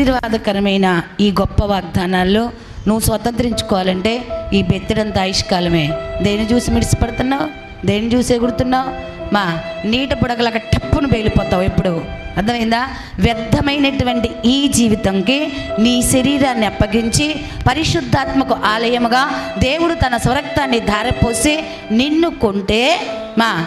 ఆశీర్వాదకరమైన ఈ గొప్ప వాగ్దానాల్లో నువ్వు స్వతంత్రించుకోవాలంటే ఈ బెత్తిడంత ఆయుష్కాలమే. దేని చూసి మిడిసిపడుతున్నావు? దేని చూసి ఎగురుతున్నావు? మా నీట బుడగలక టప్పును బేలిపోతావు ఎప్పుడు? అర్థమైందా? వ్యర్థమైనటువంటి ఈ జీవితంకి నీ శరీరాన్ని అప్పగించి పరిశుద్ధాత్మకు ఆలయముగా దేవుడు తన స్వరక్తాన్ని ధారపోసి నిన్ను కొంటే మా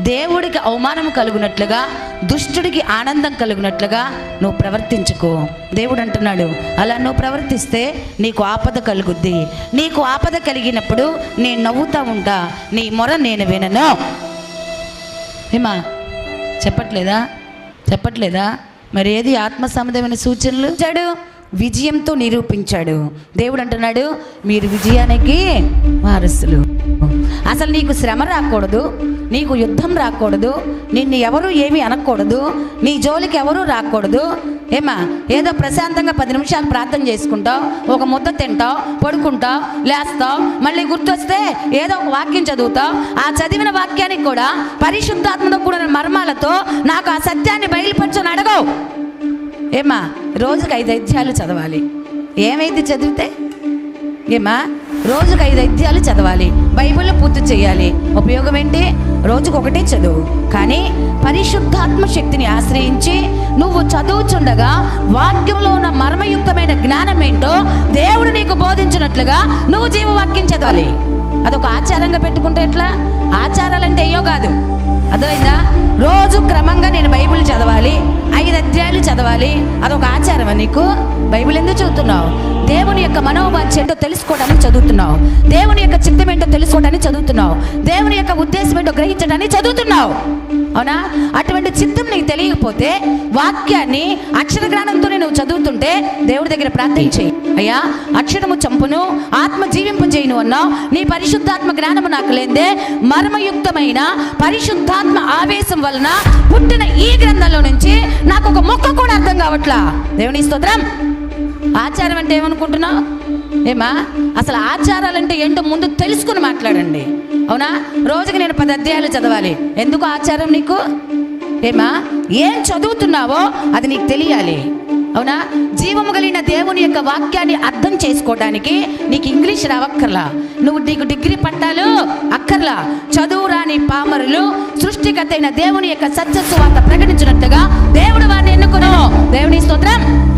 దేవుడికి అవమానం కలుగునట్లుగా దుష్టుడికి ఆనందం కలుగునట్లుగా నువ్వు ప్రవర్తించుకో. దేవుడు అంటున్నాడు అలా నువ్వు ప్రవర్తిస్తే నీకు ఆపద కలుగుద్ది. నీకు ఆపద కలిగినప్పుడు నేను నవ్వుతా ఉంటా. నీ మొర నేను వినను. ఏమా చెప్పట్లేదా? చెప్పట్లేదా? మరి ఏది ఆత్మ సంబంధమైన సూచనలు? చెడు. విజయంతో నిరూపించాడు. దేవుడు అంటున్నాడు మీరు విజయానికి వారసులు. అసలు నీకు శ్రమ రాకూడదు నీకు యుద్ధం రాకూడదు నిన్ను ఎవరు ఏమీ అనకూడదు నీ జోలికి ఎవరు రాకూడదు. ఏమా ఏదో ప్రశాంతంగా పది నిమిషాలు ప్రార్థన చేసుకుంటావు ఒక ముద్ద తింటావు పడుకుంటావు లేస్తావు మళ్ళీ గుర్తొస్తే ఏదో ఒక వాక్యం చదువుతావు. ఆ చదివిన వాక్యానికి కూడా పరిశుద్ధాత్మతో కూడిన మర్మాలతో నాకు ఆ సత్యాన్ని బయలుపరచని అడగవు. ఏమా రోజుకి ఐదు అధ్యాయాలు చదవాలి. ఏమైంది చదివితే? ఏమా రోజుకు ఐదు అధ్యాయాలు చదవాలి. బైబిల్ పూర్తి చేయాలి. ఉపయోగం ఏంటి? రోజుకు ఒకటే చదువు. కానీ పరిశుద్ధాత్మ శక్తిని ఆశ్రయించి నువ్వు చదువుచుండగా వాక్యంలో ఉన్న మర్మయుక్తమైన జ్ఞానం ఏంటో దేవుడు నీకు బోధించినట్లుగా నువ్వు జీవవాక్యం చదవాలి. అదొక ఆచారంగా పెట్టుకుంటే ఎట్లా? ఆచారాలంటే అయ్యో కాదు. అర్థమైందా? రోజు క్రమంగా నేను బైబిల్ చదవాలి. ఐదు అధ్యాయాలు చదవాలి. అదొక ఆచారమా నీకు? బైబిల్ ఎందుకు చదువుతున్నావు? దేవుని యొక్క మనోవాంఛ ఏంటో తెలుసుకోవడానికి చదువుతున్నావు. దేవుని యొక్క చిత్తం ఏంటో తెలుసుకోవడానికి చదువుతున్నావు. దేవుని యొక్క ఉద్దేశం ఏంటో గ్రహించడానికి చదువుతున్నావు. అవునా? అటువంటి చిత్తం నీకు తెలియకపోతే వాక్యాన్ని అక్షర జ్ఞానంతో నువ్వు చదువుతుంటే దేవుడి దగ్గర ప్రార్థించేయి అయ్యా అక్షరము చంపును ఆత్మ జీవింపు చేయను అన్నావు. నీ పరిశుద్ధాత్మ జ్ఞానము నాకు లేదే. మర్మయుక్తమైన పరిశుద్ధాత్మ ఆవేశం వలన పుట్టిన ఈ గ్రంథంలో నుంచి నాకు ఒక కావట్లా దేవుని స్తోత్రం. ఆచారం అంటే ఏమనుకుంటున్నావు? ఏమా అసలు ఆచారాలంటే ఏంటో ముందు తెలుసుకుని మాట్లాడండి. అవునా? రోజుకి నేను పది అధ్యాయాలు చదవాలి. ఎందుకు ఆచారం నీకు? ఏమా ఏం చదువుతున్నావో అది నీకు తెలియాలి. అవునా? జీవము కలిగిన దేవుని యొక్క వాక్యాన్ని అర్థం చేసుకోవడానికి నీకు ఇంగ్లీష్ రావక్కర్లా. నువ్వు నీకు డిగ్రీ పట్టాలు అక్కర్లా. చదువు రాని పామరులు సృష్టికర్త అయిన దేవుని యొక్క సత్య ప్రకటించినట్టుగా దేవుడు వారిని ఎన్నుకును. దేవుని స్తోత్రం.